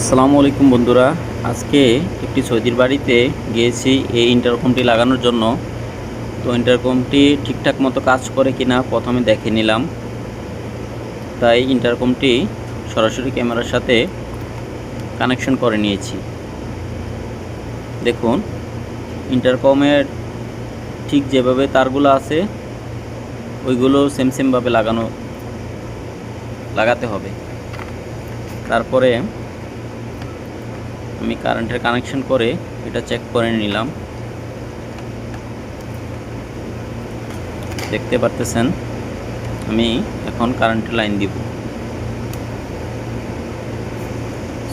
আসসালামু আলাইকুম বন্ধুরা। আজকে একটি সৌদির বাড়িতে গিয়েছি এই ইন্টারকমটি লাগানোর জন্য। তো ইন্টারকমটি ঠিকঠাক মতো কাজ করে কিনা প্রথমে দেখে নিলাম। তাই ইন্টারকমটি সরাসরি ক্যামেরার সাথে কানেকশন করে নিয়েছি। দেখুন ইন্টারকমের ঠিক যেভাবে তারগুলো আছে, ওইগুলো সেম সেমভাবে লাগানো, লাগাতে হবে। তারপরে আমি কারেন্টের কানেকশন করে এটা চেক করে নিলাম। দেখতে পারতেছেন? আমি এখন কারেন্টের লাইন দিব।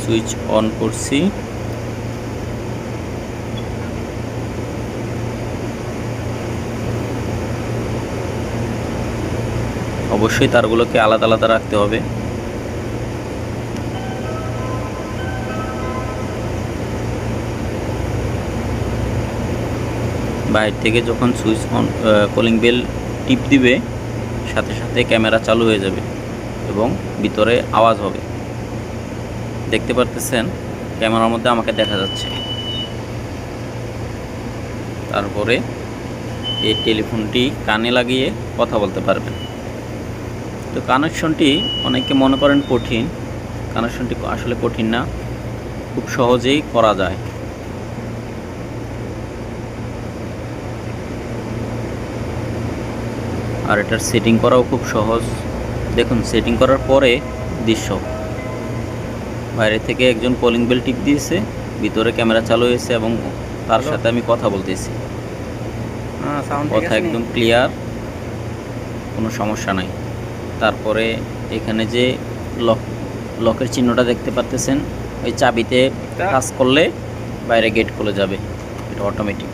সুইচ অন করছি। অবশ্যই তারগুলোকে আলাদা আলাদা রাখতে হবে। বাইরে থেকে যখন সুইচ অন কলিং বেল টিপ দিবে, সাথে সাথে ক্যামেরা চালু হয়ে যাবে এবং ভিতরে আওয়াজ হবে। দেখতে পারতেছেন, ক্যামেরার মধ্যে আমাকে দেখা যাচ্ছে। তারপরে এই টেলিফোনটি কানে লাগিয়ে কথা বলতে পারবেন। তো কানেকশনটি অনেকে মনে করেন কঠিন। কানেকশনটি আসলে কঠিন না, খুব সহজেই করা যায়। আর এটার সেটিং করাও খুব সহজ। দেখুন সেটিং করার পরে দৃশ্য। বাইরে থেকে একজন কলিং বেল টিপ দিয়েছে ভিতরে ক্যামেরা চালু হয়েছে এবং তার সাথে আমি কথা বলতেছি। হ্যাঁ কথা একদম ক্লিয়ার কোনো সমস্যা নাই। তারপরে এখানে যে লক লকের চিহ্নটা দেখতে পারতেছেন ওই চাবিতে কাজ করলে বাইরে গেট খুলে যাবে। এটা অটোমেটিক